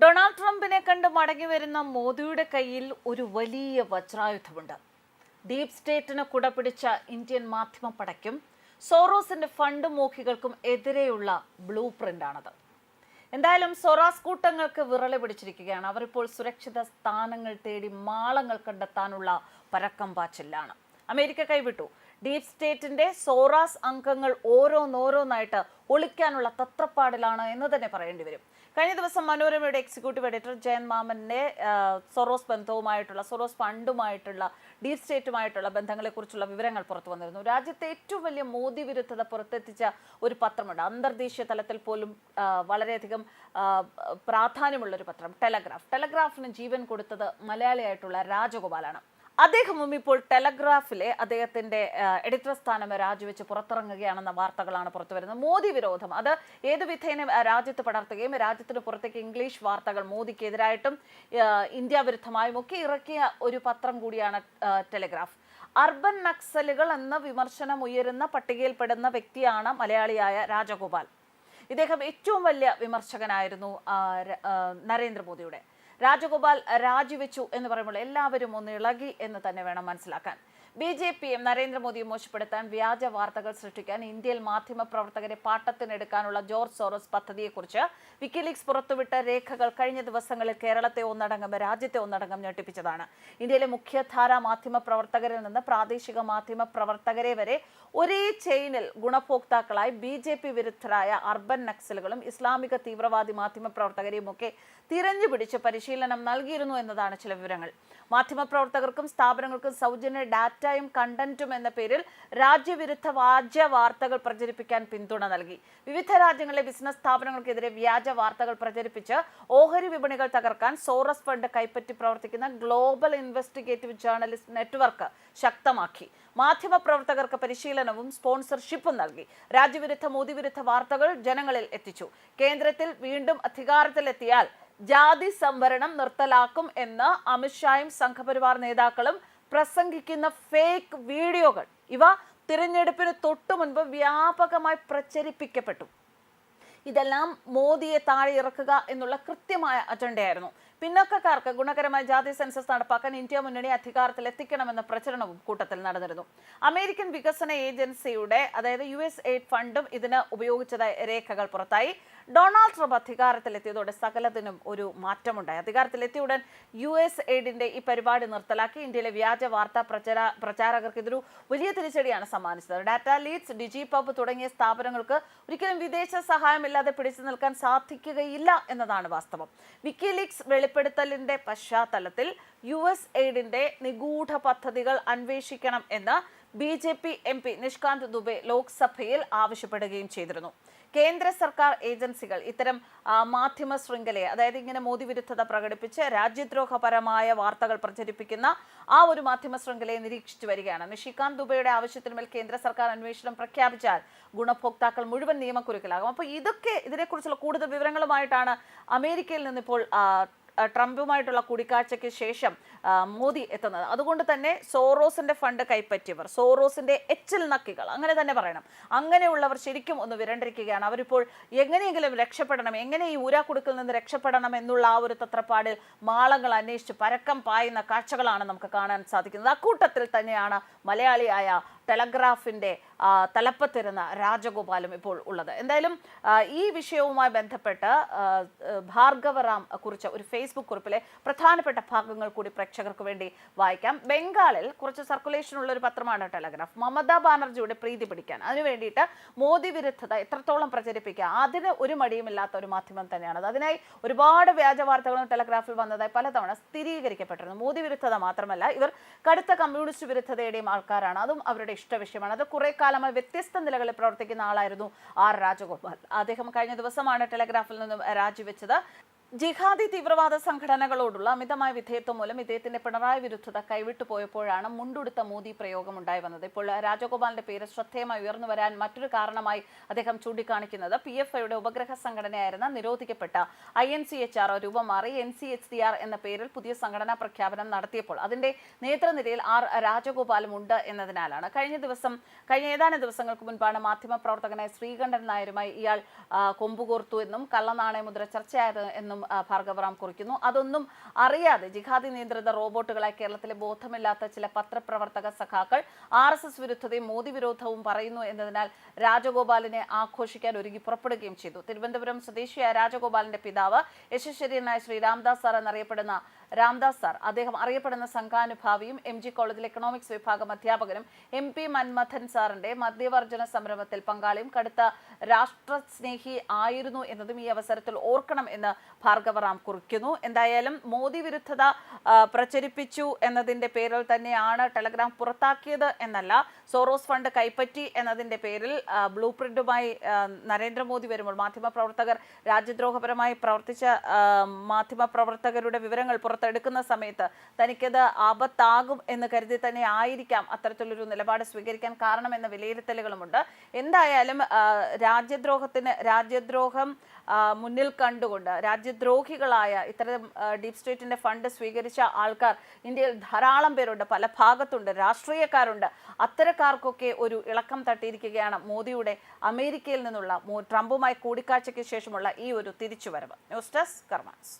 Donald ട്രംപിനെ കണ്ട് മടങ്ങി വരുന്ന മോദിയുടെ കയ്യിൽ ഒരു വലിയ വജ്രായുധമുണ്ട്. ഡീപ് സ്റ്റേറ്റിന് കുടപിടിച്ച ഇന്ത്യൻ മാധ്യമ പടയ്ക്കും സോറോസിന്റെ ഫണ്ട് മോഹികൾക്കും എതിരെയുള്ള ബ്ലൂ പ്രിന്റാണത്. എന്തായാലും സൊറാസ് കൂട്ടങ്ങൾക്ക് വിറളി പിടിച്ചിരിക്കുകയാണ്. അവരിപ്പോൾ സുരക്ഷിത സ്ഥാനങ്ങൾ തേടി മാളങ്ങൾ കണ്ടെത്താനുള്ള പരക്കം പാച്ചിലാണ്. അമേരിക്ക കൈവിട്ടു. ഡീപ് സ്റ്റേറ്റിന്റെ സോറാസ് അംഗങ്ങൾ ഓരോന്നോരോന്നായിട്ട് ഒളിക്കാനുള്ള തത്രപ്പാടിലാണ് എന്ന് തന്നെ പറയേണ്ടി വരും. കഴിഞ്ഞ ദിവസം മനോരമയുടെ എക്സിക്യൂട്ടീവ് എഡിറ്റർ ജയൻ മാമന്റെ സൊറോസ് ബന്ധവുമായിട്ടുള്ള സൊറോസ് ഫണ്ടുമായിട്ടുള്ള ഡീപ് സ്റ്റേറ്റുമായിട്ടുള്ള ബന്ധങ്ങളെക്കുറിച്ചുള്ള വിവരങ്ങൾ പുറത്തു വന്നിരുന്നു. രാജ്യത്തെ ഏറ്റവും വലിയ മോദി വിരുദ്ധത പുറത്തെത്തിച്ച ഒരു പത്രമുണ്ട്. അന്തർദേശീയ തലത്തിൽ പോലും വളരെയധികം പ്രാധാന്യമുള്ള ഒരു പത്രം ടെലഗ്രാഫ്. ടെലഗ്രാഫിന് ജീവൻ കൊടുത്തത് മലയാളിയായിട്ടുള്ള രാജഗോപാലാണ്. അദ്ദേഹവും ഇപ്പോൾ ടെലഗ്രാഫിലെ അദ്ദേഹത്തിന്റെ എഡിറ്റർ സ്ഥാനം രാജിവെച്ച് പുറത്തിറങ്ങുകയാണെന്ന വാർത്തകളാണ് പുറത്തു വരുന്നത്. മോദി വിരോധം. അത് ഏത് വിധേന രാജ്യത്ത് പടർത്തുകയും രാജ്യത്തിന് പുറത്തേക്ക് ഇംഗ്ലീഷ് വാർത്തകൾ മോദിക്കെതിരായിട്ടും ഇന്ത്യ വിരുദ്ധമായും ഒക്കെ ഇറക്കിയ ഒരു പത്രം കൂടിയാണ് ടെലഗ്രാഫ്. അർബൻ നക്സലുകൾ എന്ന വിമർശനം ഉയരുന്ന പട്ടികയിൽപ്പെടുന്ന വ്യക്തിയാണ് മലയാളിയായ രാജഗോപാൽ. ഇദ്ദേഹം ഏറ്റവും വലിയ വിമർശകനായിരുന്നു നരേന്ദ്രമോദിയുടെ. രാജഗോപാൽ രാജിവെച്ചു എന്ന് പറയുമ്പോൾ എല്ലാവരും ഒന്ന് ഇളകി എന്ന് തന്നെ വേണം മനസ്സിലാക്കാൻ. ബി ജെ പിയും നരേന്ദ്രമോദിയും മോശപ്പെടുത്താൻ വ്യാജ വാർത്തകൾ സൃഷ്ടിക്കാൻ ഇന്ത്യയിൽ മാധ്യമ പ്രവർത്തകരെ പാട്ടത്തിനെടുക്കാനുള്ള ജോർജ് സോറസ് പദ്ധതിയെക്കുറിച്ച് വിക്കിലീക്സ് പുറത്തുവിട്ട രേഖകൾ കഴിഞ്ഞ ദിവസങ്ങളിൽ കേരളത്തെ ഒന്നടങ്കം രാജ്യത്തെ ഒന്നടങ്കം ഞെട്ടിപ്പിച്ചതാണ്. ഇന്ത്യയിലെ മുഖ്യധാരാ മാധ്യമ പ്രവർത്തകരിൽ നിന്ന് പ്രാദേശിക മാധ്യമ പ്രവർത്തകരെ വരെ ഒരേ ചെയിനിൽ ഗുണഭോക്താക്കളായി ബി ജെ പി വിരുദ്ധരായ അർബൻ നക്സലുകളും ഇസ്ലാമിക തീവ്രവാദി മാധ്യമ പ്രവർത്തകരെയും ഒക്കെ തിരഞ്ഞു പിടിച്ച് പരിശീലനം നൽകിയിരുന്നു എന്നതാണ് ചില വിവരങ്ങൾ. മാധ്യമപ്രവർത്തകർക്കും സ്ഥാപനങ്ങൾക്കും സൗജന്യ ഡാറ്റയും കണ്ടന്റും എന്ന പേരിൽ രാജ്യവിരുദ്ധ വ്യാജ വാർത്തകൾ പ്രചരിപ്പിക്കാൻ പിന്തുണ നൽകി. വിവിധ രാജ്യങ്ങളിലെ ബിസിനസ് സ്ഥാപനങ്ങൾക്കെതിരെ വ്യാജ വാർത്തകൾ പ്രചരിപ്പിച്ച് ഓഹരി വിപണികൾ തകർക്കാൻ സോറസ് ഫണ്ട് കൈപ്പറ്റി പ്രവർത്തിക്കുന്ന ഗ്ലോബൽ ഇൻവെസ്റ്റിഗേറ്റീവ് ജേർണലിസ്റ്റ് നെറ്റ്വർക്ക് ശക്തമാക്കി. മാധ്യമപ്രവർത്തകർക്ക് പരിശീലനവും സ്പോൺസർഷിപ്പും നൽകി. രാജ്യവിരുദ്ധ മോദി വിരുദ്ധ വാർത്തകൾ ജനങ്ങളിൽ എത്തിച്ചു. കേന്ദ്രത്തിൽ വീണ്ടും അധികാരത്തിലെത്തിയാൽ ജാതി സംവരണം നിർത്തലാക്കും എന്ന് അമിത്ഷായും സംഘപരിവാർ നേതാക്കളും പ്രസംഗിക്കുന്ന ഫേക്ക് വീഡിയോകൾ. ഇവ തിരഞ്ഞെടുപ്പിന് തൊട്ടു മുൻപ് വ്യാപകമായി പ്രചരിപ്പിക്കപ്പെട്ടു. ഇതെല്ലാം മോദിയെ താഴെ ഇറക്കുക എന്നുള്ള കൃത്യമായ അജണ്ടയായിരുന്നു. പിന്നോക്കക്കാർക്ക് ഗുണകരമായ ജാതി സെൻസസ് നടപ്പാക്കാൻ ഇന്ത്യ മുന്നണി അധികാരത്തിൽ എത്തിക്കണമെന്ന പ്രചരണവും കൂട്ടത്തിൽ നടന്നിരുന്നു. അമേരിക്കൻ വികസന ഏജൻസിയുടെ അതായത് യു എസ് എയ്ഡ് ഫണ്ടും ഇതിന് ഉപയോഗിച്ചതായി രേഖകൾ പുറത്തായി. ഡൊണാൾഡ് ട്രംപ് അധികാരത്തിലെത്തിയതോടെ സകലത്തിനും ഒരു മാറ്റമുണ്ടായി. അധികാരത്തിലെത്തിയ ഉടൻ യു എസ് എയ്ഡിന്റെ ഈ പരിപാടി നിർത്തലാക്കി. ഇന്ത്യയിലെ വ്യാജ വാർത്താ പ്രചാര പ്രചാരകർക്ക് ഇതൊരു വലിയ തിരിച്ചടിയാണ് സമ്മാനിച്ചത്. ഡാറ്റ ലീഡ്സ് ഡിജി പബ് തുടങ്ങിയ സ്ഥാപനങ്ങൾക്ക് ഒരിക്കലും വിദേശ സഹായമില്ലാതെ പിടിച്ചു നിൽക്കാൻ സാധിക്കുകയില്ല എന്നതാണ് വാസ്തവം. വിക്കിലീക്സ് വെളിപ്പെടുത്തലിന്റെ പശ്ചാത്തലത്തിൽ യു എസ് എയ്ഡിന്റെ നിഗൂഢ പദ്ധതികൾ അന്വേഷിക്കണം എന്ന് B J P M P Nishikant Dubey ലോക്സഭയിൽ ആവശ്യപ്പെടുകയും ചെയ്തിരുന്നു. കേന്ദ്ര സർക്കാർ ഏജൻസികൾ ഇത്തരം മാധ്യമ ശൃംഖലയെ അതായത് ഇങ്ങനെ മോദി വിരുദ്ധത പ്രകടിപ്പിച്ച് രാജ്യദ്രോഹപരമായ വാർത്തകൾ പ്രചരിപ്പിക്കുന്ന ആ ഒരു മാധ്യമ ശൃംഖലയെ നിരീക്ഷിച്ചു വരികയാണ്. നിഷികാന്ത് ദുബയുടെ ആവശ്യത്തിന്മേൽ കേന്ദ്ര സർക്കാർ അന്വേഷണം പ്രഖ്യാപിച്ചാൽ ഗുണഭോക്താക്കൾ മുഴുവൻ നിയമക്കുരുക്കിലാകും. അപ്പോൾ ഇതൊക്കെ ഇതിനെക്കുറിച്ചുള്ള കൂടുതൽ വിവരങ്ങളുമായിട്ടാണ് അമേരിക്കയിൽ നിന്നിപ്പോൾ ട്രംപുമായിട്ടുള്ള കൂടിക്കാഴ്ചയ്ക്ക് ശേഷം മോദി എത്തുന്നത്. അതുകൊണ്ട് തന്നെ സോറോസിന്റെ ഫണ്ട് കൈപ്പറ്റിയവർ സോറോസിന്റെ എച്ചിൽ നക്കികൾ അങ്ങനെ തന്നെ പറയണം. അങ്ങനെയുള്ളവർ ശരിക്കും ഒന്ന് വിരണ്ടിരിക്കുകയാണ്. അവരിപ്പോൾ എങ്ങനെയെങ്കിലും രക്ഷപ്പെടണം എങ്ങനെ ഈ ഊരാക്കുടുക്കിൽ നിന്ന് രക്ഷപ്പെടണം എന്നുള്ള ആ ഒരു തത്രപ്പാടിൽ മാളങ്ങൾ അന്വേഷിച്ച് പരക്കം പായുന്ന കാഴ്ചകളാണ് നമുക്ക് കാണാൻ സാധിക്കുന്നത്. അക്കൂട്ടത്തിൽ തന്നെയാണ് മലയാളിയായ ടെലഗ്രാഫിന്റെ ആ, തലപ്പത്തിരുന്ന രാജഗോപാലും ഇപ്പോൾ ഉള്ളത്. എന്തായാലും ഈ വിഷയവുമായി ബന്ധപ്പെട്ട് ഭാർഗവറാം കുറിച്ച ഒരു ഫേസ്ബുക്ക് കുറിപ്പിലെ പ്രധാനപ്പെട്ട ഭാഗങ്ങൾ കൂടി പ്രേക്ഷകർക്ക് വേണ്ടി വായിക്കാം. ബംഗാളിൽ കുറച്ച് സർക്കുലേഷൻ ഉള്ള ഒരു പത്രമാണ് ടെലഗ്രാഫ്. മമതാ ബാനർജിയുടെ പ്രീതി പിടിക്കാൻ. അതിനു വേണ്ടിയിട്ട് മോദി വിരുദ്ധത എത്രത്തോളം പ്രചരിപ്പിക്കുക അതിന് ഒരു മടിയുമില്ലാത്ത ഒരു മാധ്യമം തന്നെയാണ്. അതിനായി ഒരുപാട് വ്യാജ വാർത്തകളും ടെലഗ്രാഫിൽ വന്നതായി പലതവണ സ്ഥിരീകരിക്കപ്പെട്ടിരുന്നു. മോദി വിരുദ്ധത മാത്രമല്ല ഇവർ കടുത്ത കമ്മ്യൂണിസ്റ്റ് വിരുദ്ധതയുടെയും ആൾക്കാരാണ്. അതും അവരുടെ ഇഷ്ട വിഷയമാണ്. അത് കുറെ കാലമായി വ്യത്യസ്ത നിലകളിൽ പ്രവർത്തിക്കുന്ന ആളായിരുന്നു ആർ രാജഗോപാൽ. അദ്ദേഹം കഴിഞ്ഞ ദിവസമാണ് ടെലഗ്രാഫിൽ നിന്നും രാജിവെച്ചത്. ജിഹാദി തീവ്രവാദ സംഘടനകളോടുള്ള അമിതമായ വിധേയത്വം മൂലം ഇദ്ദേഹത്തിന്റെ പിണറായി വിരുദ്ധത കൈവിട്ടു പോയപ്പോഴാണ് മുണ്ടുടുത്ത മോദി പ്രയോഗം ഉണ്ടായി വന്നത്. ഇപ്പോൾ രാജഗോപാലിന്റെ പേര് ശ്രദ്ധേയമായി ഉയർന്നു വരാൻ മറ്റൊരു കാരണമായി അദ്ദേഹം ചൂണ്ടിക്കാണിക്കുന്നത്. പി എഫ് ഐയുടെ ഉപഗ്രഹ സംഘടനയായിരുന്ന നിരോധിക്കപ്പെട്ട I N C H R രൂപം മാറി N C H D R എന്ന പേരിൽ പുതിയ സംഘടനാ പ്രഖ്യാപനം നടത്തിയപ്പോൾ അതിന്റെ നേതൃനിരയിൽ ആർ രാജഗോപാലും ഉണ്ട് എന്നതിനാലാണ്. കഴിഞ്ഞ ദിവസം കഴിഞ്ഞ ഏതാനും ദിവസങ്ങൾക്ക് മുൻപാണ് മാധ്യമപ്രവർത്തകനായ ശ്രീകണ്ഠൻ നായരുമായി ഇയാൾ കൊമ്പുകോർത്തു എന്നും കള്ളനാണയ മുദ്ര ചർച്ചയായത് എന്നും ഭാർഗവറാം കുറിക്കുന്നു. അതൊന്നും അറിയാതെ ജിഹാദി നിയന്ത്രിത റോബോട്ടുകളെ കേരളത്തിലെ ബോധമില്ലാത്ത ചില പത്രപ്രവർത്തക സഖാക്കൾ ആർ എസ് എസ് വിരുദ്ധതയും മോദി വിരോധവും പറയുന്നു എന്നതിനാൽ രാജഗോപാലിനെ ആഘോഷിക്കാൻ ഒരുങ്ങി പുറപ്പെടുകയും ചെയ്തു. തിരുവനന്തപുരം സ്വദേശിയായ രാജഗോപാലിന്റെ പിതാവ് യശസ്വര്യനായ ശ്രീ രാംദാസ് സാർ എന്നറിയപ്പെടുന്ന രാംദാസ് സാർ. അദ്ദേഹം അറിയപ്പെടുന്ന സംഘാനുഭാവിയും എം ജി കോളേജിൽ എക്കണോമിക്സ് വിഭാഗം അധ്യാപകനും എം പി മൻമഥൻ സാറിന്റെ മദ്യവർജന സംരംഭത്തിൽ പങ്കാളിയും കടുത്ത രാഷ്ട്രസ്നേഹി ആയിരുന്നു എന്നതും ഈ അവസരത്തിൽ ഓർക്കണം എന്ന് ഭാർഗവറാം കുറിക്കുന്നു. എന്തായാലും മോദി വിരുദ്ധത പ്രചരിപ്പിച്ചു എന്നതിന്റെ പേരിൽ തന്നെയാണ് ടെലഗ്രാം പുറത്താക്കിയത് എന്നല്ല. സോറോസ് ഫണ്ട് കൈപ്പറ്റി എന്നതിന്റെ പേരിൽ ബ്ലൂ പ്രിന്റുമായി നരേന്ദ്രമോദി വരുമ്പോൾ മാധ്യമപ്രവർത്തകർ രാജ്യദ്രോഹപരമായി പ്രവർത്തിച്ച മാധ്യമ മാധ്യമപ്രവർത്തകരുടെ വിവരങ്ങൾ പുറത്തെടുക്കുന്ന സമയത്ത് തനിക്കത് ആപത്താകും എന്ന് കരുതി തന്നെ ആയിരിക്കാം അത്തരത്തിലൊരു നിലപാട് സ്വീകരിക്കാൻ എന്ന വിലയിരുത്തലുകളുമുണ്ട്. എന്തായാലും രാജ്യദ്രോഹത്തിന് രാജ്യദ്രോഹം മുന്നിൽ കണ്ടുകൊണ്ട് രാജ്യദ്രോഹികളായ ഇത്തരം ഡീപ് സ്റ്റേറ്റിന്റെ ഫണ്ട് സ്വീകരിച്ച ആൾക്കാർ ഇന്ത്യയിൽ ധാരാളം പേരുണ്ട് പല ഭാഗത്തുണ്ട് രാഷ്ട്രീയക്കാരുണ്ട്. അത്തരക്കാർക്കൊക്കെ ഒരു ഇളക്കം തട്ടിയിരിക്കുകയാണ് മോദിയുടെ അമേരിക്കയിൽ നിന്നുള്ള ട്രംപുമായി കൂടിക്കാഴ്ചയ്ക്ക് ശേഷമുള്ള ഈ ഒരു തിരിച്ചുവരവ്. News desk കർമാൻസ്.